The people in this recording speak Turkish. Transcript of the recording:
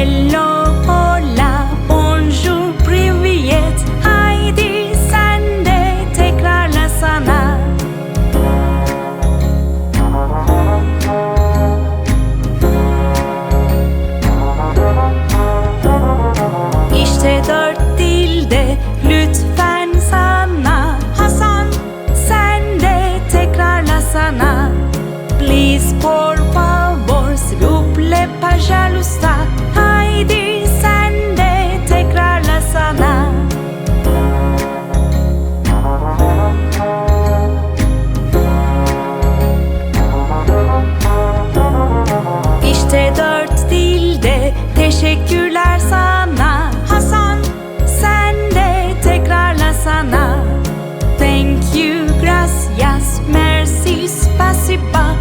Hello, hola, bonjour, privyet Haydi sen de tekrarlasana İşte dört dilde lütfen sana. Hasan sen de tekrarlasana Please por favor s'il vous plaît pas jalousta Haydi espaço e pá